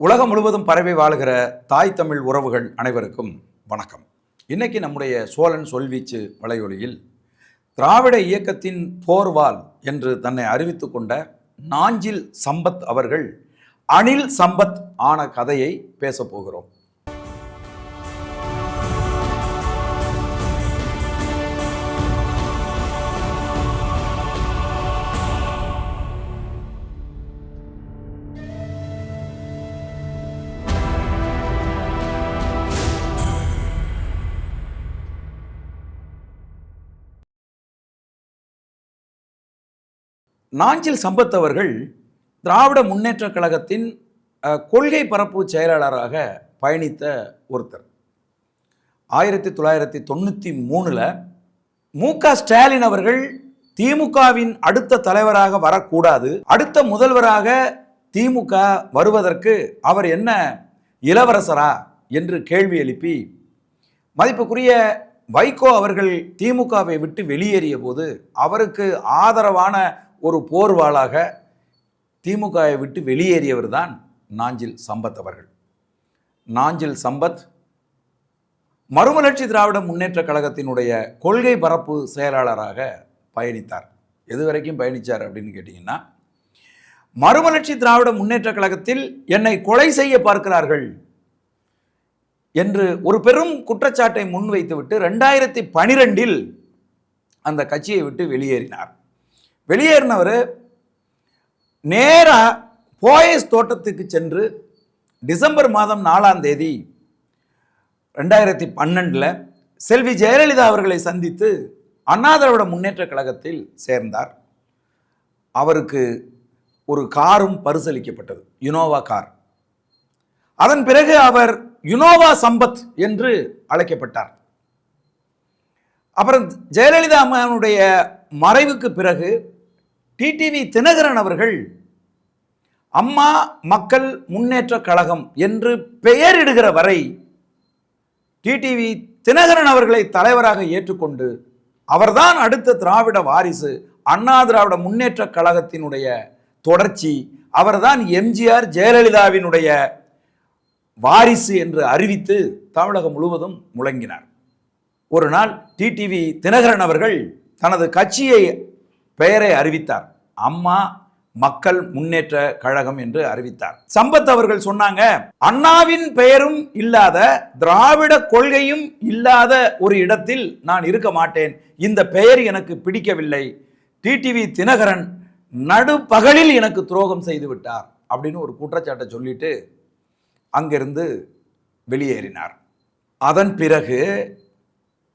உலகம் முழுவதும் பரவி வாழுகிற தாய் தமிழ் உறவுகள் அனைவருக்கும் வணக்கம். இன்னைக்கு நம்முடைய சோழன் சொல்வீச்சு வலையொலியில் திராவிட இயக்கத்தின் போர்வால் என்று தன்னை அறிவித்து கொண்ட நாஞ்சில் சம்பத் அவர்கள் அனில் சம்பத் ஆன கதையை பேசப் நாஞ்சில் சம்பத் அவர்கள் திராவிட முன்னேற்றக் கழகத்தின் கொள்கை பரப்பு செயலாளராக பயணித்த ஒருத்தர். ஆயிரத்தி தொள்ளாயிரத்தி தொண்ணூற்றி மூணில் மு க ஸ்டாலின் அவர்கள் திமுகவின் அடுத்த தலைவராக வரக்கூடாது அடுத்த முதல்வராக திமுக வருவதற்கு அவர் என்ன இளவரசரா என்று கேள்வி எழுப்பி மதிப்புக்குரிய வைகோ அவர்கள் திமுகவை விட்டு வெளியேறிய போது அவருக்கு ஆதரவான ஒரு போர்வாளாக திமுகவை விட்டு வெளியேறியவர் தான் நாஞ்சில் சம்பத் அவர்கள். நாஞ்சில் சம்பத் மறுமலர்ச்சி திராவிட முன்னேற்ற கழகத்தினுடைய கொள்கை பரப்பு செயலாளராக பயணித்தார். எது வரைக்கும் பயணித்தார் அப்படின்னு கேட்டிங்கன்னா மறுமலர்ச்சி திராவிட முன்னேற்ற கழகத்தில் என்னை கொலை செய்ய பார்க்கிறார்கள் என்று ஒரு பெரும் குற்றச்சாட்டை முன்வைத்துவிட்டு ரெண்டாயிரத்தி பனிரெண்டில் அந்த கட்சியை விட்டு வெளியேறினார். வெளியேறினவர் நேராக போயஸ் தோட்டத்துக்கு சென்று டிசம்பர் மாதம் நாலாம் தேதி ரெண்டாயிரத்தி பன்னெண்டில் செல்வி ஜெயலலிதா அவர்களை சந்தித்து அண்ணாதிராவிட முன்னேற்ற கழகத்தில் சேர்ந்தார். அவருக்கு ஒரு காரும் பரிசளிக்கப்பட்டது. யுனோவா கார் அதன் பிறகு அவர் யுனோவா சம்பத் என்று அழைக்கப்பட்டார். அப்புறம் ஜெயலலிதா அம்மாவுடைய மறைவுக்கு பிறகு டிடிவி தினகரன் அவர்கள் அம்மா மக்கள் முன்னேற்ற கழகம் என்று பெயரிடுகிற வரை டிடிவி தினகரன் அவர்களை தலைவராக ஏற்றுக்கொண்டு அவர்தான் அடுத்த திராவிட வாரிசு அண்ணா திராவிட முன்னேற்ற கழகத்தினுடைய தொடர்ச்சி அவர்தான் எம்ஜிஆர் ஜெயலலிதாவினுடைய வாரிசு என்று அறிவித்து தமிழகம் முழுவதும் முழங்கினார். ஒரு நாள் டிடிவி தினகரன் அவர்கள் தனது கட்சியை பெயரை அறிவித்தார். அம்மா மக்கள் முன்னேற்ற கழகம் என்று அறிவித்தார். சம்பத் அவர்கள் சொன்னாங்க அண்ணாவின் பெயரும் இல்லாத திராவிட கொள்கையும் இல்லாத ஒரு இடத்தில் நான் இருக்க மாட்டேன். இந்த பெயர் எனக்கு பிடிக்கவில்லை. டிடிவி தினகரன் நடுப்பகலில் எனக்கு துரோகம் செய்து விட்டார். அப்படின்னு ஒரு குற்றச்சாட்டை சொல்லிட்டு அங்கிருந்து வெளியேறினார். அதன் பிறகு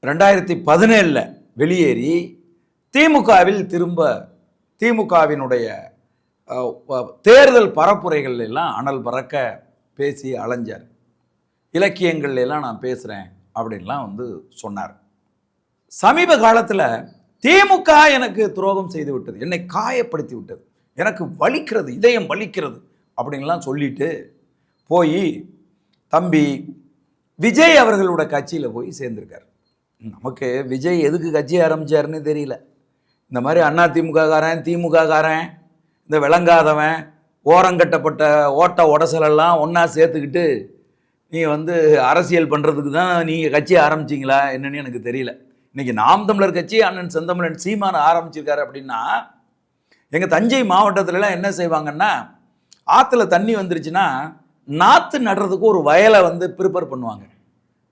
ரெண்டாயிரத்தி பதினேழில் வெளியேறி திமுகவில் திரும்ப திமுகவினுடைய தேர்தல் பரப்புரைகள் எல்லாம் அனல் பறக்க பேசி அலைஞ்சார். இலக்கியங்கள் எல்லாம் நான் பேசுகிறேன் அப்படின்லாம் வந்து சொன்னார். சமீப காலத்தில் திமுக எனக்கு துரோகம் செய்து விட்டது. என்னை காயப்படுத்தி விட்டது. எனக்கு வலிக்கிறது இதயம் வலிக்கிறது அப்படின்லாம் சொல்லிட்டு போய் தம்பி விஜய் அவர்களோட கட்சியில் போய் சேர்ந்திருக்கார். நமக்கு விஜய் எதுக்கு கட்சி ஆரம்பிச்சாருன்னு தெரியல. இந்த மாதிரி அண்ணா திமுககாரன் திமுககாரன் இந்த விளங்காதவன் ஓரங்கட்டப்பட்ட ஓட்ட உடசலெல்லாம் ஒன்றா சேர்த்துக்கிட்டு நீ வந்து அரசியல் பண்ணுறதுக்கு தான் நீங்கள் கட்சி ஆரம்பிச்சிங்களா என்னன்னு எனக்கு தெரியல. இன்னைக்கு நாம் தமிழர் கட்சி அண்ணன் செந்தமிழன் சீமான ஆரம்பிச்சிருக்காரு அப்படின்னா எங்கள் தஞ்சை மாவட்டத்துலலாம் என்ன செய்வாங்கன்னா ஆற்றுல தண்ணி வந்துருச்சுன்னா நாற்று நடுறதுக்கு ஒரு வயலை வந்து ப்ரிப்பேர் பண்ணுவாங்க.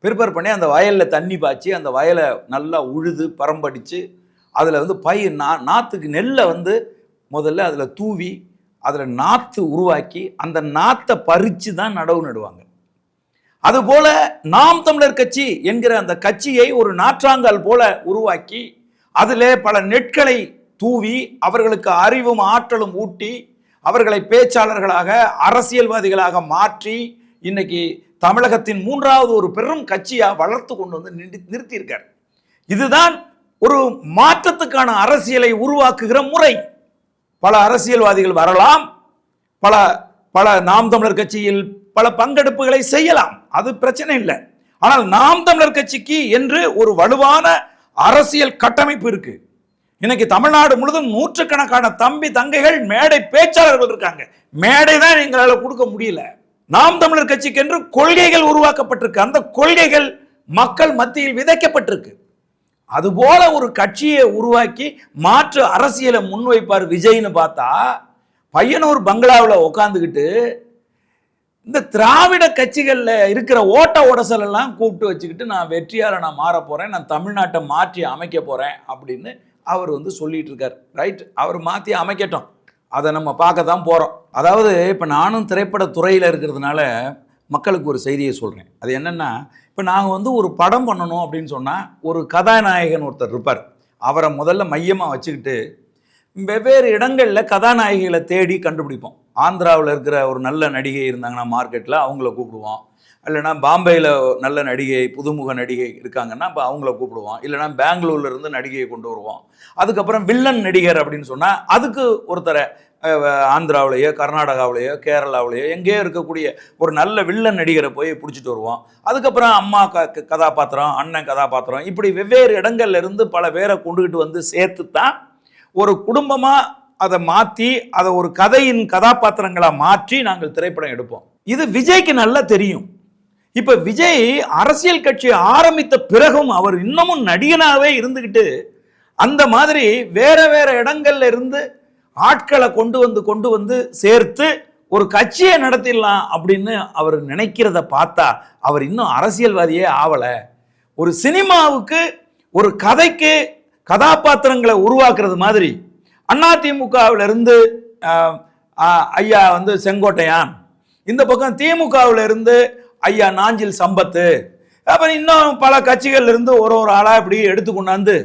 ப்ரிப்பேர் பண்ணி அந்த வயலில் தண்ணி பாய்ச்சி அந்த வயலை நல்லா உழுது பரம்படித்து அதில் வந்து பயிர் நா நாற்றுக்கு நெல்லை வந்து முதல்ல அதில் தூவி அதில் நாற்று உருவாக்கி அந்த நாற்றை பறித்து தான் நடவு நடுவாங்க. அதுபோல நாம் தமிழர் கட்சி என்கிற அந்த கட்சியை ஒரு நாற்றாங்கல் போல உருவாக்கி அதிலே பல நெற்களை தூவி அவர்களுக்கு அறிவும் ஆற்றலும் ஊட்டி அவர்களை பேச்சாளர்களாக அரசியல்வாதிகளாக மாற்றி இன்னைக்கு தமிழகத்தின் மூன்றாவது ஒரு பெரும் கட்சியாக வளர்த்து கொண்டு வந்து நிறுத்தியிருக்கார். இதுதான் ஒரு மாற்றத்துக்கான அரசியலை உருவாக்குகிற முறை. பல அரசியல்வாதிகள் வரலாம். பல பல நாம் தமிழர் கட்சியில் பல பங்கெடுப்புகளை செய்யலாம். அது பிரச்சனை இல்லை. ஆனால் நாம் தமிழர் கட்சிக்கு என்று ஒரு வலுவான அரசியல் கட்டமைப்பு இருக்கு. இன்னைக்கு தமிழ்நாடு முழுதும் நூற்றுக்கணக்கான தம்பி தங்கைகள் மேடை பேச்சாளர்கள் இருக்காங்க. மேடை தான் எங்களால் கொடுக்க முடியல. நாம் தமிழர் கட்சிக்கு என்று கொள்கைகள் உருவாக்கப்பட்டிருக்கு. அந்த கொள்கைகள் மக்கள் மத்தியில் விதைக்கப்பட்டிருக்கு. அதுபோல ஒரு கட்சியை உருவாக்கி மாற்று அரசியலை முன்வைப்பார் விஜய்னு பார்த்தா பையனூர் பங்களாவில் உட்காந்துக்கிட்டு இந்த திராவிட கட்சிகளில் இருக்கிற ஓட்ட உடசலெல்லாம் கூப்பிட்டு வச்சுக்கிட்டு நான் வெற்றியார நான் மாற போகிறேன் நான் தமிழ்நாட்டை மாற்றி அமைக்க போகிறேன் அப்படின்னு அவர் வந்து சொல்லிட்டு இருக்கார். ரைட் அவர் மாற்றி அமைக்கட்டும். அதை நம்ம பார்க்க தான் போகிறோம் அதாவது இப்போ நானும் திரைப்பட துறையில் இருக்கிறதுனால மக்களுக்கு ஒரு செய்தியை சொல்கிறேன் அது என்னென்னா இப்போ நாங்கள் வந்து ஒரு படம் பண்ணணும் அப்படின்னு சொன்னால் ஒரு கதாநாயகன் ஒருத்தர் இருப்பார். அவரை முதல்ல மையமாக வச்சுக்கிட்டு வெவ்வேறு இடங்களில் கதாநாயகிகளை தேடி கண்டுபிடிப்போம். ஆந்திராவில் இருக்கிற ஒரு நல்ல நடிகை இருந்தாங்கன்னா மார்க்கெட்டில் அவங்கள கூப்பிடுவோம். இல்லைனா பாம்பேயில் நல்ல நடிகை புதுமுக நடிகை இருக்காங்கன்னா இப்போ அவங்கள கூப்பிடுவோம் இல்லைனா பெங்களூர்ல இருந்து நடிகையை கொண்டு வருவோம் அதுக்கப்புறம் வில்லன் நடிகர் அப்படின்னு சொன்னால் அதுக்கு ஒருத்தரை ஆந்திராவிலேயோ கர்நாடகாவிலேயோ கேரளாவிலேயோ எங்கேயோ இருக்கக்கூடிய ஒரு நல்ல வில்லன் நடிகரை போய் பிடிச்சிட்டு வருவோம் அதுக்கப்புறம் அம்மா க க- கதாபாத்திரம் அண்ணன் கதாபாத்திரம் இப்படி வெவ்வேறு இடங்கள்ல இருந்து பல பேரை கொண்டுகிட்டு வந்து சேர்த்து தான் ஒரு குடும்பமாக அதை மாற்றி அதை ஒரு கதையின் கதாபாத்திரங்களாக மாற்றி நாங்கள் திரைப்படம் எடுப்போம். இது விஜய்க்கு நல்லா தெரியும். இப்போ விஜய் அரசியல் கட்சி ஆரம்பித்த பிறகும் அவர் இன்னமும் நடிகனாகவே இருந்துக்கிட்டு அந்த மாதிரி வேற வேற இடங்கள்ல இருந்து ஆட்களை கொண்டு வந்து கொண்டு வந்து சேர்த்து ஒரு கட்சியை நடத்திடலாம் அப்படின்னு அவர் நினைக்கிறத பார்த்தா அவர் இன்னும் அரசியல்வாதியே ஆவலை. ஒரு சினிமாவுக்கு ஒரு கதைக்கு கதாபாத்திரங்களை உருவாக்குறது மாதிரி. அதிமுகவில் இருந்து ஐயா வந்து செங்கோட்டையான். இந்த பக்கம் திமுகவில் இருந்து ஐயா நாஞ்சில் சம்பத்து. அப்புறம் இன்னும் பல கட்சிகள் இருந்து ஒரு ஒரு ஆளாக இப்படி எடுத்து கொண்டாந்து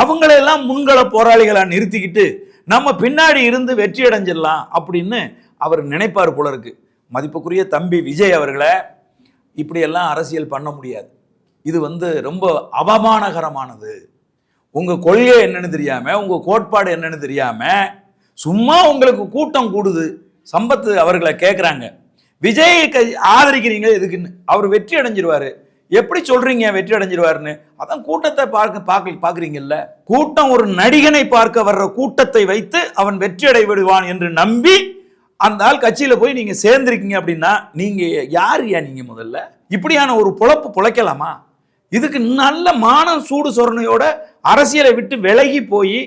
அவங்களெல்லாம் முன்கள போராளிகளாக நிறுத்திக்கிட்டு நம்ம பின்னாடி இருந்து வெற்றி அடைஞ்சிடலாம் அப்படின்னு அவர் நினைப்பார் போல இருக்கு. மதிப்புக்குரிய தம்பி விஜய் அவர்களை இப்படியெல்லாம் அரசியல் பண்ண முடியாது. இது வந்து ரொம்ப அவமானகரமானது. உங்கள் கொள்கை என்னன்னு தெரியாமல் உங்கள் கோட்பாடு என்னன்னு தெரியாமல் சும்மா உங்களுக்கு கூட்டம் கூடுது. சம்பத்து அவர்களை கேட்குறாங்க விஜய் ஆதரிக்கிறீங்க எதுக்குன்னு? அவர் வெற்றி அடைஞ்சிருவாரு. எப்படி சொல்றீங்க வெற்றி அடைஞ்சிருவாருன்னு? அதான் கூட்டத்தை பார்க்க பார்க்க பார்க்குறீங்கல்ல? கூட்டம் ஒரு நடிகனை பார்க்க வர்ற கூட்டத்தை வைத்து அவன் வெற்றி அடை விடுவான் என்று நம்பி அந்த ஆள் கட்சியில் போய் நீங்கள் சேர்ந்துருக்கீங்க அப்படின்னா நீங்கள் யார் யா நீங்கள் முதல்ல? இப்படியான ஒரு பொழப்பு பொழைக்கலாமா? இதுக்கு நல்ல மானம் சூடு சொரணையோட அரசியலை விட்டு விலகி போய்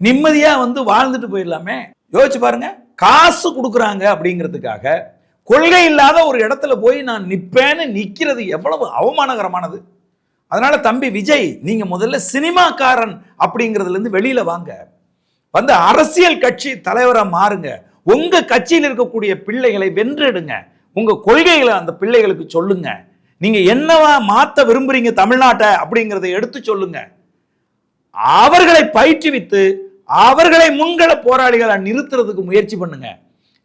நிம்மதியாக வந்து வாழ்ந்துட்டு போயிடலாமே. யோசிச்சு பாருங்க காசு கொடுக்குறாங்க அப்படிங்கிறதுக்காக கொள்கை இல்லாத ஒரு இடத்துல போய் நான் நிற்பேன்னு நிற்கிறது எவ்வளவு அவமானகரமானது. அதனால தம்பி விஜய் நீங்க முதல்ல சினிமாக்காரன் அப்படிங்கிறதுலேருந்து வெளியில் வெளியில வாங்க. வந்து அரசியல் கட்சி தலைவராக மாறுங்க. உங்க கட்சியில் இருக்கக்கூடிய பிள்ளைகளை வென்றெடுங்க. உங்க கொள்கைகளை அந்த பிள்ளைகளுக்கு சொல்லுங்க. நீங்க என்னவா மாற்ற விரும்புறீங்க தமிழ்நாட்டை அப்படிங்கிறத எடுத்து சொல்லுங்க. அவர்களை பயிற்றுவித்து அவர்களை முன்கள போராளிகளை நிறுத்துறதுக்கு முயற்சி பண்ணுங்க.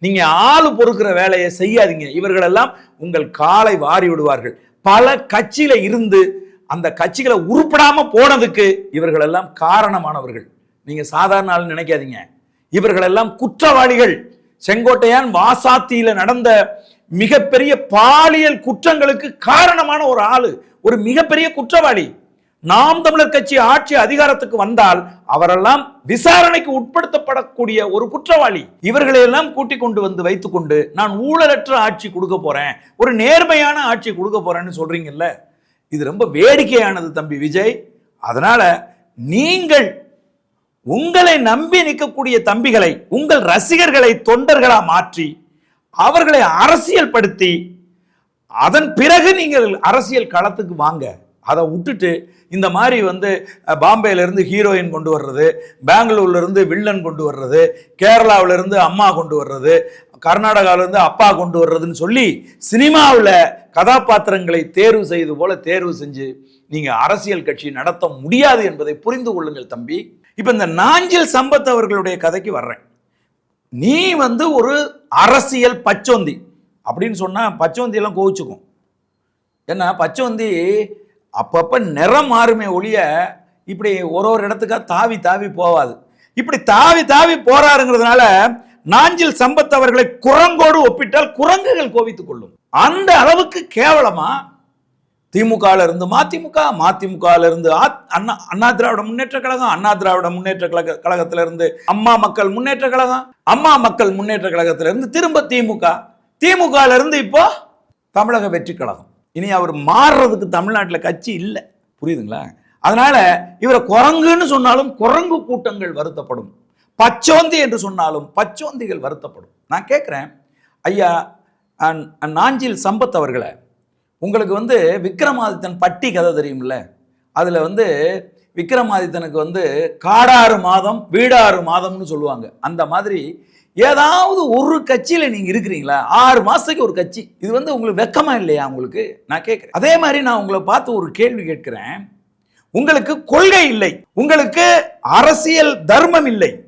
நீங்க ஆளு பொறுக்கிற வேலையை செய்யாதீங்க. இவர்களெல்லாம் உங்கள் காலை வாரி விடுவார்கள். பல கட்சியில இருந்து அந்த கட்சிகளை உருப்படாம போனதுக்கு இவர்களெல்லாம் காரணமானவர்கள். நீங்க சாதாரண ஆள் நினைக்காதீங்க. இவர்களெல்லாம் குற்றவாளிகள். செங்கோட்டையான் வாசாத்தியில நடந்த மிகப்பெரிய பாலியல் குற்றங்களுக்கு காரணமான ஒரு ஆளு ஒரு மிகப்பெரிய குற்றவாளி. நாம் தமிழர் கட்சி ஆட்சி அதிகாரத்துக்கு வந்தால் அவரெல்லாம் விசாரணைக்கு உட்படுத்தப்படக்கூடிய ஒரு குற்றவாளி. இவர்களை எல்லாம் கூட்டிக் கொண்டு வந்து வைத்துக்கொண்டு நான் ஊழலற்ற ஆட்சி கொடுக்க போறேன் ஒரு நேர்மையான ஆட்சி கொடுக்க போறேன்னு சொல்றீங்கல்ல? இது ரொம்ப வேடிக்கையானது தம்பி விஜய். அதனால நீங்கள் உங்களை நம்பி நிற்கக்கூடிய தம்பிகளை உங்கள் ரசிகர்களை தொண்டர்களா மாற்றி அவர்களை அரசியல் படுத்தி அதன் பிறகு நீங்கள் அரசியல் களத்துக்கு வாங்க. அதை விட்டுட்டு இந்த மாதிரி வந்து பாம்பேலேருந்து ஹீரோயின் கொண்டு வர்றது பெங்களூர்லேருந்து வில்லன் கொண்டு வர்றது கேரளாவிலேருந்து அம்மா கொண்டு வர்றது கர்நாடகாவிலேருந்து அப்பா கொண்டு வர்றதுன்னு சொல்லி சினிமாவில் கதாபாத்திரங்களை தேர்வு செய்து போல தேர்வு செஞ்சு நீங்கள் அரசியல் கட்சி நடத்த முடியாது என்பதை புரிந்து கொள்ளுங்கள் தம்பி. இப்போ இந்த நாஞ்சில் சம்பத் அவர்களுடைய கதைக்கு வர்றேன். நீ வந்து ஒரு அரசியல் பச்சோந்தி அப்படின்னு சொன்னால் பச்சோந்தியெல்லாம் கோவிச்சுக்கும். ஏன்னா பச்சோந்தி அப்பப்போ நிறம் மாறுமே ஒழிய இப்படி ஒரு ஒரு இடத்துக்காக தாவி தாவி போவாது. இப்படி தாவி தாவி போறாருங்கிறதுனால நாஞ்சில் சம்பத் அவர்களை குரங்கோடு ஒப்பிட்டால் குரங்குகள் கோவித்துக் கொள்ளும். அந்த அளவுக்கு கேவலமா? திமுகல இருந்து மதிமுக மதிமுகல இருந்து அண்ணா அண்ணா திராவிட முன்னேற்ற கழகம் அண்ணா திராவிட முன்னேற்ற கழக கழகத்துல இருந்து அம்மா மக்கள் முன்னேற்ற கழகம் அம்மா மக்கள் முன்னேற்ற கழகத்துல இருந்து திரும்ப திமுக. திமுகல இருந்து இப்போ தமிழக வெற்றி கழகம். இனி அவர் மாறுறதுக்கு தமிழ்நாட்டில் கட்சி இல்லை. புரியுதுங்களா? அதனால இவரை குரங்குன்னு சொன்னாலும் குரங்கு கூட்டங்கள் வருத்தப்படும். பச்சோந்தி என்று சொன்னாலும் பச்சோந்திகள் வருத்தப்படும். நான் கேட்குறேன் ஐயா நாஞ்சில் சம்பத் அவர்களை. உங்களுக்கு வந்து விக்ரமாதித்தன் பட்டி கதை தெரியும்ல? அதில் வந்து விக்ரமாதித்தனுக்கு வந்து காடாறு மாதம் வீடாறு மாதம்னு சொல்லுவாங்க. அந்த மாதிரி ஏதாவது ஒரு கட்சியில் நீங்கள் இருக்கிறீங்களா? ஆறு மாதத்துக்கு ஒரு கட்சி. இது வந்து உங்களுக்கு வெக்கமாக இல்லையா உங்களுக்கு? நான் கேட்குறேன். அதே மாதிரி நான் உங்களை பார்த்து ஒரு கேள்வி கேட்கிறேன். உங்களுக்கு கொள்கை இல்லை. உங்களுக்கு அரசியல் தர்மம் இல்லை.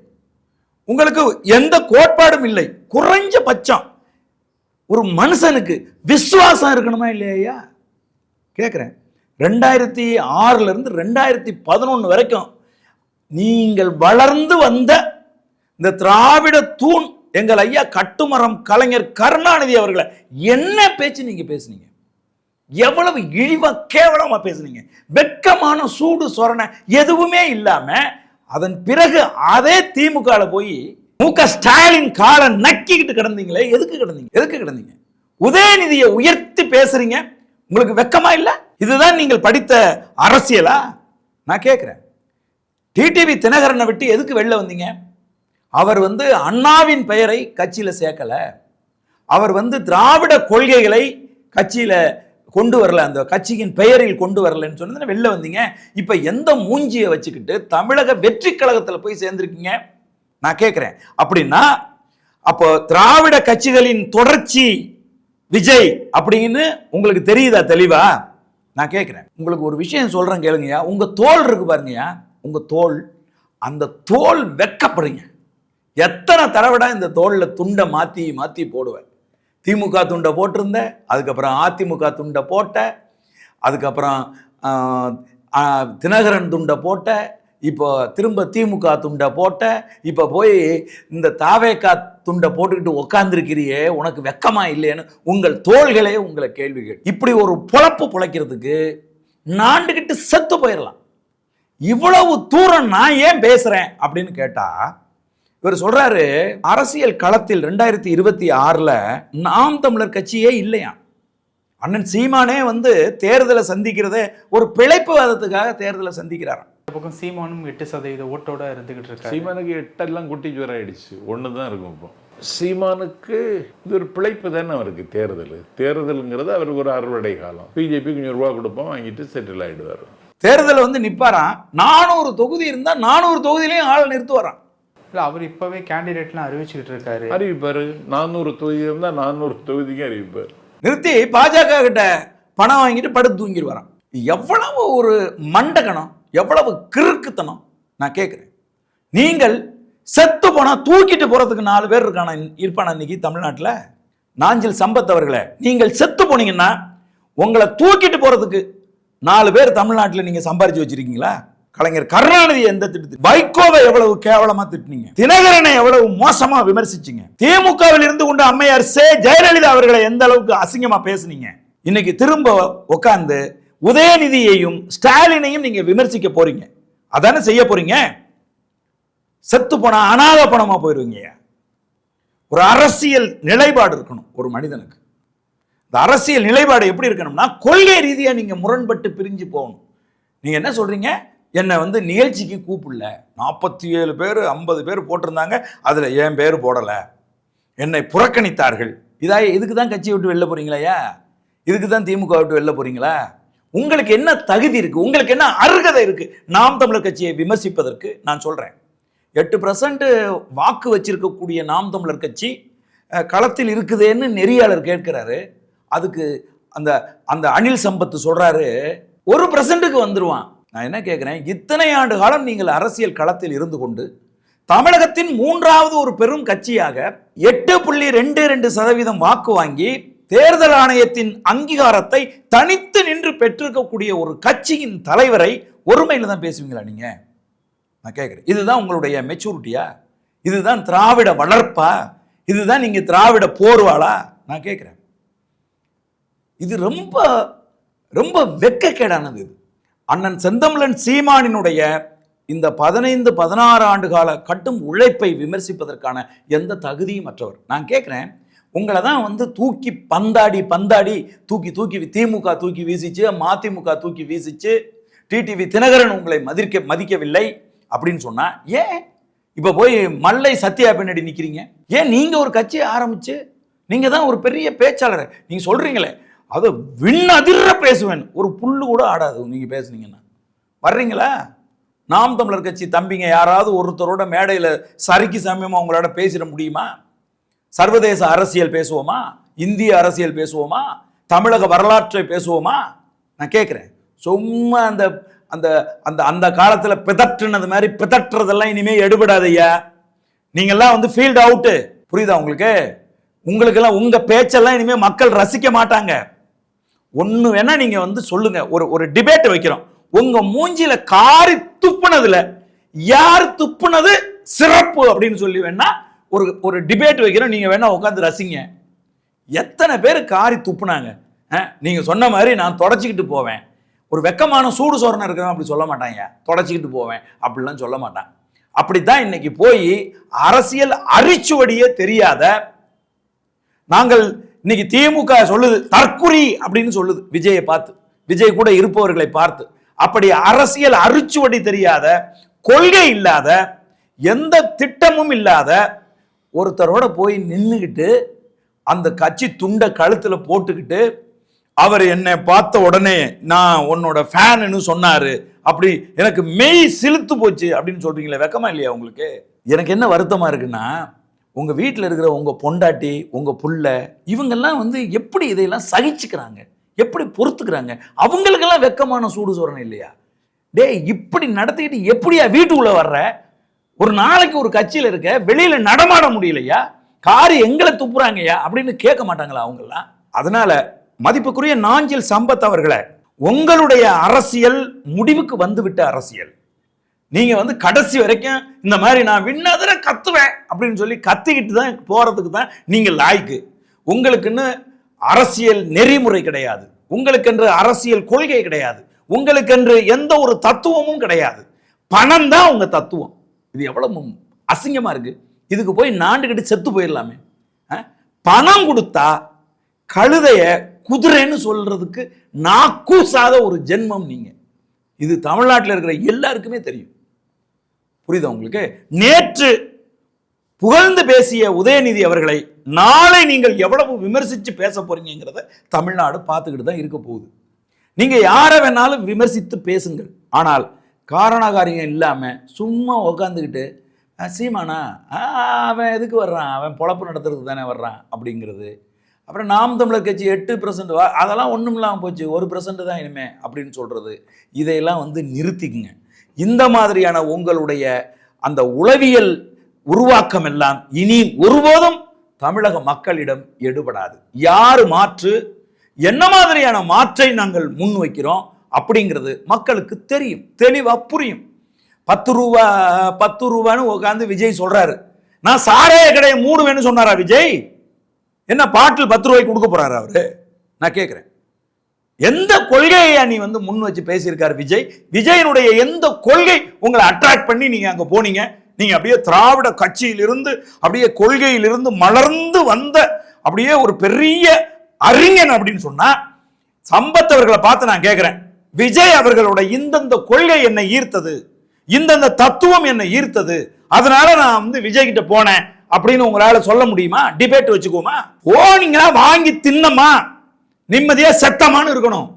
உங்களுக்கு எந்த கோட்பாடும் இல்லை. குறைஞ்சபட்சம் ஒரு மனுஷனுக்கு விசுவாசம் இருக்கணுமா இல்லையா? கேட்குறேன். ரெண்டாயிரத்தி ஆறுலேருந்து ரெண்டாயிரத்தி பதினொன்று வரைக்கும் நீங்கள் வளர்ந்து வந்த இந்த திராவிட தூண் எங்கள் ஐயா கட்டுமரம் கலைஞர் கருணாநிதி அவர்களை என்ன பேச்சு நீங்க பேசுனீங்க? எவ்வளவு இழிவா கேவலமா பேசுனீங்க? வெட்கமான சூடு சொரணை எதுவுமே இல்லாம அதன் பிறகு அதே திமுக போய் மு க ஸ்டாலின் காலை நக்கிக்கிட்டு கிடந்தீங்களே எதுக்கு கிடந்தீங்க? எதுக்கு கிடந்தீங்க? உதயநிதியை உயர்த்தி பேசுறீங்க உங்களுக்கு வெக்கமா இல்ல? இதுதான் நீங்கள் படித்த அரசியலா? நான் கேட்கிறேன் டிடிவி தினகரனை விட்டு எதுக்கு வெளில வந்தீங்க? அவர் வந்து அண்ணாவின் பெயரை கட்சியில் சேர்க்கலை. அவர் வந்து திராவிட கொள்கைகளை கட்சியில் கொண்டு வரல. அந்த கட்சியின் பெயரில் கொண்டு வரலன்னு சொன்னது வெளில வந்தீங்க. இப்போ எந்த மூஞ்சியை வச்சுக்கிட்டு தமிழக வெற்றி கழகத்தில் போய் சேர்ந்துருக்கீங்க? நான் கேட்குறேன் அப்படின்னா அப்போ திராவிட கட்சிகளின் தொடர்ச்சி விஜய் அப்படின்னு உங்களுக்கு தெரியுதா தெளிவா? நான் கேட்குறேன் உங்களுக்கு ஒரு விஷயம் சொல்கிறேன் கேளுங்கய்யா. உங்கள் தோல் இருக்கு பாருங்கய்யா. உங்கள் தோல் அந்த தோல் வெக்கப்படுங்க. எத்தனை தடவைடா இந்த தோளில் துண்டை மாற்றி மாற்றி போடுவேன். திமுக துண்டை போட்டிருந்தேன் அதுக்கப்புறம் அதிமுக துண்டை போட்டேன் அதுக்கப்புறம் தினகரன் துண்டை போட்டேன் இப்போ திரும்ப திமுக துண்டை போட்டேன் இப்போ போய் இந்த தாவேக்கா துண்டை போட்டுக்கிட்டு உக்காந்துருக்கிறியே உனக்கு வெக்கமா இல்லையேன்னு உங்கள் தோள்களே உங்களை கேள்வி கேட்டு இப்படி ஒரு பொழப்பு பிழைக்கிறதுக்கு நாண்டுக்கிட்டு செத்து போயிடலாம் இவ்வளவு தூரம் நான் ஏன் பேசுகிறேன் அப்படின்னு கேட்டால் இவர் சொல்றாரு அரசியல் களத்தில் ரெண்டாயிரத்தி இருபத்தி ஆறுல நாம் தமிழர் கட்சியே இல்லையா? அண்ணன் சீமானே வந்து தேர்தலை சந்திக்கிறதே ஒரு பிழைப்பு வாதத்துக்காக தேர்தலை சந்திக்கிறாராம். பக்கம் சீமானும் எட்டு சதவீத ஓட்டோட இருந்துகிட்டு இருக்காரு. சீமானுக்கு எட்டெல்லாம் குட்டி ஜுரம் ஆயிடுச்சு. ஒன்று தான் இருக்கும் இப்போ. சீமானுக்கு இது ஒரு பிழைப்பு தானே அவருக்கு தேர்தல். தேர்தலுங்கிறது அவருக்கு ஒரு அறுவடை காலம். பிஜேபி கொஞ்சம் ரூபா கொடுப்போம் வாங்கிட்டு செட்டில் ஆயிடுவார். தேர்தல் வந்து நிப்பாராம் நானூறு தொகுதி இருந்தா நானூறு தொகுதியிலையும் ஆள் நிறுத்துவாராம். இல்ல அவர் இப்பவே கேண்டிடேட்லாம் அறிவிச்சுக்கிட்டு இருக்காரு. அறிவிப்பார். நானூறு தொகுதி இருந்தால் நானூறு தொகுதிக்கு அறிவிப்பார். நிறுத்தி பாஜக கிட்ட பணம் வாங்கிட்டு படுத்து தூங்கிடுவாராம் எவ்வளவு ஒரு மண்டகணம் எவ்வளவு கிறுக்குத்தனம் நான் கேட்குறேன் நீங்கள் செத்து போனா தூக்கிட்டு போறதுக்கு நாலு பேர் இருக்கான இருப்பான இன்னைக்கு தமிழ்நாட்டில்? நாஞ்சில் சம்பத் அவர்களே நீங்கள் செத்து போனீங்கன்னா உங்களை தூக்கிட்டு போறதுக்கு நாலு பேர் தமிழ்நாட்டில் நீங்க சம்பாரிச்சு வச்சிருக்கீங்களா? கலைஞர் கருணாநிதி எந்த திட்டத்தில் வைகோவை எவ்வளவு கேவலமா திட்டினீங்க? தினகரனை எவ்வளவு மோசமா விமர்சிச்சீங்க? திமுகவில் இருந்து கொண்டு அம்மையார் சே. ஜெயலலிதா அவர்களை எந்த அளவுக்கு அசிங்கமா பேசுனீங்க? இன்னைக்கு திரும்ப உட்கார்ந்து உதயநிதியையும் ஸ்டாலினையும் நீங்க விமர்சிக்க போறீங்க. அதானே செய்ய போறீங்க? செத்து போனா அனாத பணமா போயிருவீங்க. ஒரு அரசியல் நிலைப்பாடு இருக்கணும் ஒரு மனிதனுக்கு. இந்த அரசியல் நிலைப்பாடு எப்படி இருக்கணும்னா கொள்கை ரீதியா நீங்க முரண்பட்டு பிரிஞ்சு போகணும். நீங்க என்ன சொல்றீங்க? என்னை வந்து நிகழ்ச்சிக்கு கூப்பிடல. நாற்பத்தி ஏழு பேர் ஐம்பது பேர் போட்டிருந்தாங்க. அதில் என் பேர் போடலை? என்னை புறக்கணித்தார்கள். இதாக இதுக்கு தான் கட்சியை விட்டு வெளில போகிறீங்களா இதுக்கு தான் திமுக விட்டு வெளில போகிறீங்களா உங்களுக்கு என்ன தகுதி இருக்குது உங்களுக்கு என்ன அருகதை இருக்குது நாம் தமிழர் கட்சியை விமர்சிப்பதற்கு நான் சொல்கிறேன் எட்டு பர்சன்ட் வாக்கு வச்சிருக்கக்கூடிய நாம் தமிழர் கட்சி களத்தில் இருக்குதேன்னு நெறியாளர் கேட்கிறாரு. அதுக்கு அந்த அந்த அனில் சம்பத்து சொல்கிறாரு ஒரு பர்சன்ட்டுக்கு வந்துடுவான் நான் என்ன கேட்குறேன் இத்தனை ஆண்டு காலம் நீங்கள் அரசியல் களத்தில் இருந்து கொண்டு தமிழகத்தின் மூன்றாவது ஒரு பெரும் கட்சியாக எட்டு புள்ளி ரெண்டு ரெண்டு சதவீதம் வாக்கு வாங்கி தேர்தல் ஆணையத்தின் அங்கீகாரத்தை தனித்து நின்று பெற்றிருக்கக்கூடிய ஒரு கட்சியின் தலைவரை ஒருமையில் தான் பேசுவீங்களா நீங்க? நான் கேட்குறேன் இதுதான் உங்களுடைய மெச்சூரிட்டியா இதுதான் திராவிட வளர்ப்பா? இதுதான் நீங்க திராவிட போர்வாளா? நான் கேட்குறேன் இது ரொம்ப ரொம்ப வெக்கக்கேடானது இது. அண்ணன் செந்தமிழன் சீமானினுடைய இந்த பதினைந்து பதினாறு ஆண்டு கால கட்டும் உழைப்பை விமர்சிப்பதற்கான எந்த தகுதியும் மற்றவர். நான் கேட்குறேன் உங்களை தான் வந்து தூக்கி பந்தாடி பந்தாடி தூக்கி தூக்கி திமுக தூக்கி வீசிச்சு மதிமுக தூக்கி வீசிச்சு டிடிவி தினகரன் உங்களை மதிக்க மதிக்கவில்லை அப்படின்னு சொன்னால் ஏன்? இப்போ போய் மல்லை சத்யா பின்னாடி நிற்கிறீங்க ஏன் நீங்கள் ஒரு கட்சியை ஆரம்பித்து நீங்கள் தான் ஒரு பெரிய பேச்சாளர். நீங்கள் சொல்கிறீங்களே அது விண் அதிர பேசுவேன். ஒரு புல்லு கூட ஆடாது நீங்கள் பேசுனீங்கன்னா. வர்றீங்களா? நாம் தமிழர் கட்சி தம்பிங்க யாராவது ஒருத்தரோட மேடையில் சரிக்கு சமயமாக உங்களோட பேசிட முடியுமா? சர்வதேச அரசியல் பேசுவோமா? இந்திய அரசியல் பேசுவோமா? தமிழக வரலாற்றை பேசுவோமா? நான் கேட்குறேன் சும்மா அந்த அந்த அந்த அந்த காலத்தில் பிதற்றுனது மாதிரி பிதற்றுறதெல்லாம் இனிமேல் எடுபடாது ஐயா. நீங்கள்லாம் வந்து ஃபீல்டு அவுட்டு புரியுதா உங்களுக்கு? உங்களுக்கெல்லாம் உங்கள் பேச்செல்லாம் இனிமேல் மக்கள் ரசிக்க மாட்டாங்க. ஒன்று வேணா நீங்கள் வந்து சொல்லுங்க. ஒரு ஒரு டிபேட் வைக்கிறோம். உங்கள் மூஞ்சியில் காரி துப்புனதுல யார் துப்புனது சிறப்பு அப்படின்னு சொல்லி வேணா ஒரு ஒரு டிபேட் வைக்கிறோம். நீங்கள் வேணா உட்காந்து ரசிங்க. எத்தனை பேர் காரி துப்புனாங்க? நீங்கள் சொன்ன மாதிரி நான் தொடச்சிக்கிட்டு போவேன். ஒரு வெக்கமான சூடு சோரணம் இருக்கிறவன் அப்படி சொல்ல மாட்டாங்க தொடச்சிக்கிட்டு போவேன். அப்படிலாம் சொல்ல மாட்டான். அப்படித்தான் இன்னைக்கு போய் அரசியல் அரிச்சுவடியே தெரியாத நாங்கள் இன்னைக்கு திமுக சொல்லுது தற்குறி அப்படின்னு சொல்லுது. விஜயை பார்த்து. விஜய் கூட இருப்பவர்களை பார்த்து. அப்படி அரசியல் அரிச்சுவடி தெரியாத கொள்கை இல்லாத எந்த திட்டமும் இல்லாத ஒருத்தரோட போய் நின்றுக்கிட்டு அந்த கட்சி துண்டை கழுத்தில் போட்டுக்கிட்டு அவர் என்னை பார்த்த உடனே நான் உன்னோட ஃபேனுன்னு சொன்னாரு. அப்படி எனக்கு மெய் சிலுத்து போச்சு அப்படின்னு சொல்றீங்களே வெக்கமா இல்லையா உங்களுக்கு? எனக்கு என்ன வருத்தமா இருக்குன்னா உங்கள் வீட்டில் இருக்கிற உங்கள் பொண்டாட்டி உங்கள் புள்ள இவங்கெல்லாம் வந்து எப்படி இதையெல்லாம் சகிச்சுக்கிறாங்க? எப்படி பொறுத்துக்கிறாங்க? அவங்களுக்கெல்லாம் வெக்கமான சூடு சோரணை இல்லையா? டேய் இப்படி நடத்திக்கிட்டு எப்படியா வீட்டுக்குள்ளே வர்ற? ஒரு நாளைக்கு ஒரு கட்சியில் இருக்க வெளியில் நடமாட முடியலையா? காரு எங்களை துப்புறாங்கய்யா? அப்படின்னு கேட்க மாட்டாங்களா அவங்கெல்லாம்? அதனால மதிப்புக்குரிய நாஞ்சில் சம்பத் அவர்களை உங்களுடைய அரசியல் முடிவுக்கு வந்துவிட்ட அரசியல். நீங்க வந்து கடைசி வரைக்கும் இந்த மாதிரி நான் விண்ணதிர கத்துவேன் அப்படின்னு சொல்லி கத்திக்கிட்டு தான் போறதுக்கு தான் நீங்க லாய்க்கு. உங்களுக்குன்னு அரசியல் நெறிமுறை கிடையாது. உங்களுக்கென்று அரசியல் கொள்கை கிடையாது. உங்களுக்கென்று எந்த ஒரு தத்துவமும் கிடையாது. பணம் தான் உங்க தத்துவம். இது எவ்வளவு அசிங்கமா இருக்கு. இதுக்கு போய் நாண்டுகிட்டு செத்து போயிடலாமே. பணம் கொடுத்தா கழுதைய குதிரைன்னு சொல்றதுக்கு நாக்கூசாத ஒரு ஜென்மம் நீங்க. இது தமிழ்நாட்டில் இருக்கிற எல்லாருக்குமே தெரியும். புரியுதா உங்களுக்கு? நேற்று புகழ்ந்து பேசிய உதயநிதி அவர்களை நாளை நீங்கள் எவ்வளவு விமர்சித்து பேச போறீங்கிறத தமிழ்நாடு பார்த்துக்கிட்டு தான் இருக்க போகுது. நீங்கள் யாரை வேணாலும் விமர்சித்து பேசுங்கள். ஆனால் காரணகாரியம் இல்லாமல் சும்மா உக்காந்துக்கிட்டு சீமானா அவன் எதுக்கு வர்றான்? அவன் பொழப்பு நடத்துறதுக்கு தானே வர்றான்? அப்படிங்கிறது. அப்புறம் நாம் தமிழர் கட்சி எட்டு பர்சன்ட் அதெல்லாம் ஒன்றும் இல்லாமல் போச்சு. ஒரு பர்சன்ட் தான் இனிமே அப்படின்னு சொல்கிறது இதையெல்லாம் வந்து நிறுத்திக்குங்க. இந்த மாதிரியான உங்களுடைய அந்த உளவியல் உருவாக்கம் எல்லாம் இனி ஒருபோதும் தமிழக மக்களிடம் எடுபடாது. யார் மாற்று? என்ன மாதிரியான மாற்றை நாங்கள் முன்வைக்கிறோம் அப்படிங்கிறது மக்களுக்கு தெரியும். தெளிவா புரியும். பத்து ரூபா பத்து ரூபான்னு உட்காந்து விஜய் சொல்றாரு. நான் சாராய கடையை மூடுவேன்னு சொன்னாரா விஜய்? என்ன பாட்டில் பத்து ரூபாய்க்கு கொடுக்க போறாரு அவரு? நான் கேட்குறேன் எந்த கொள்கையை நீ வந்து முன் வச்சு பேசியிருக்காரு விஜய்? விஜயனுடைய எந்த கொள்கை உங்களை அட்ராக்ட் பண்ணி நீங்க அங்க போனீங்க? நீங்க அப்படியே திராவிட கட்சியிலிருந்து அப்படியே கொள்கையிலிருந்து மலர்ந்து வந்த அப்படியே ஒரு பெரிய அறிஞன் அப்படின்னு சொன்னா சம்பத் அவர்களை பார்த்து நான் கேட்கிறேன் விஜய் அவர்களோட இந்தந்த கொள்கை என்னை ஈர்த்தது? இந்தந்த தத்துவம் என்னை ஈர்த்தது? அதனால நான் வந்து விஜய் கிட்ட போனேன் அப்படின்னு உங்களால சொல்ல முடியுமா? டிபேட் வச்சுக்கோமா போனீங்கன்னா வாங்கி தின்னமா? நிம்மதியா செத்தமானு இருக்கணும்.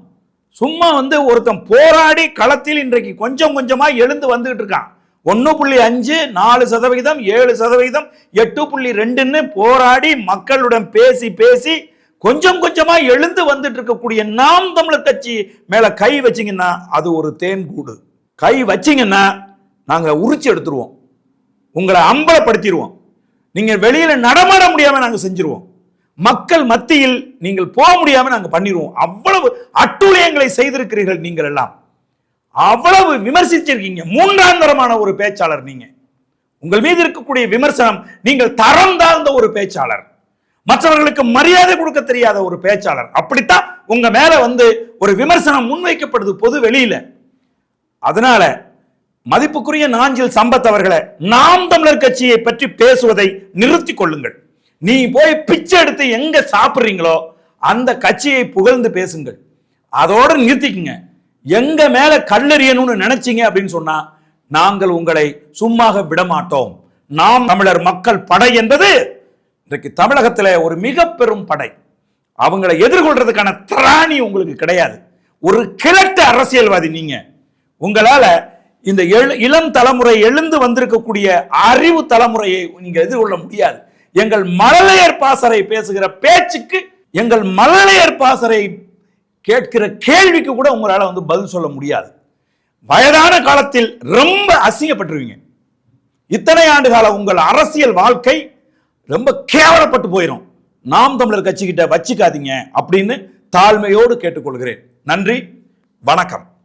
சும்மா வந்து ஒருத்தன் போராடி களத்தில் இன்றைக்கு கொஞ்சம் கொஞ்சமா எழுந்து வந்துகிட்டு இருக்கான். ஒன்று புள்ளி அஞ்சு நாலு சதவிகிதம் ஏழு சதவிகிதம் எட்டு புள்ளி ரெண்டுன்னு போராடி மக்களுடன் பேசி பேசி கொஞ்சம் கொஞ்சமா எழுந்து வந்துட்டு இருக்கக்கூடிய நாம் தமிழர் கட்சி மேல கை வச்சிங்கன்னா அது ஒரு தேன் கூடு. கை வச்சீங்கன்னா நாங்க உரிச்சு எடுத்துருவோம். உங்களை அம்பலப்படுத்திடுவோம் நீங்க வெளியில நடமாட முடியாம நாங்க செஞ்சிருவோம். மக்கள் மத்தியில் நீங்கள் போக முடியாம நாங்கள் பண்ணிடுவோம் அவ்வளவு அட்டுழியங்களை செய்திருக்கிறீர்கள் நீங்கள் எல்லாம். அவ்வளவு விமர்சிச்சிருக்கீங்க. மூன்றாம் தரமான ஒரு பேச்சாளர் நீங்க. உங்கள் மீது இருக்கக்கூடிய விமர்சனம் நீங்கள் தரம் தாழ்ந்த ஒரு பேச்சாளர். மற்றவர்களுக்கு மரியாதை கொடுக்க தெரியாத ஒரு பேச்சாளர். அப்படித்தான் உங்க மேல வந்து ஒரு விமர்சனம் முன்வைக்கப்படுது பொது வெளியில. அதனால மதிப்புக்குரிய நாஞ்சில் சம்பத் அவர்களை நாம் தமிழர் கட்சியை பற்றி பேசுவதை நிறுத்திக் கொள்ளுங்கள். நீ போய் பிச்சை எடுத்து எங்க சாப்பிட்றீங்களோ அந்த கட்சியை புகழ்ந்து பேசுங்கள். அதோடு நிறுத்திக்குங்க. எங்க மேல கல்லெறியணும்னு நினைச்சீங்க அப்படின்னு சொன்னா நாங்கள் உங்களை சும்மாக விட மாட்டோம் நாம் தமிழர் மக்கள் படை என்பது இன்றைக்கு தமிழகத்தில் ஒரு மிக பெரும் படை. அவங்களை எதிர்கொள்றதுக்கான திராணி உங்களுக்கு கிடையாது. ஒரு கிழட்டு அரசியல்வாதி நீங்க. உங்களால இந்த இளம் தலைமுறை எழுந்து வந்திருக்கக்கூடிய அறிவு தலைமுறையை நீங்க எதிர்கொள்ள முடியாது. எங்கள் மழலையர் பாசறை பேசுகிற பேச்சுக்கு எங்கள் மழலையர் பாசறை கேட்கிற கேள்விக்கு கூட உங்களால் வந்து பதில் சொல்ல முடியாது. வயதான காலத்தில் ரொம்ப அசிங்கப்பட்டுருவீங்க. இத்தனை ஆண்டு கால உங்கள் அரசியல் வாழ்க்கை ரொம்ப கேவலப்பட்டு போயிடும் நாம் தமிழர் கட்சிக்கிட்ட வச்சுக்காதீங்க அப்படின்னு தாழ்மையோடு கேட்டுக்கொள்கிறேன். நன்றி வணக்கம்.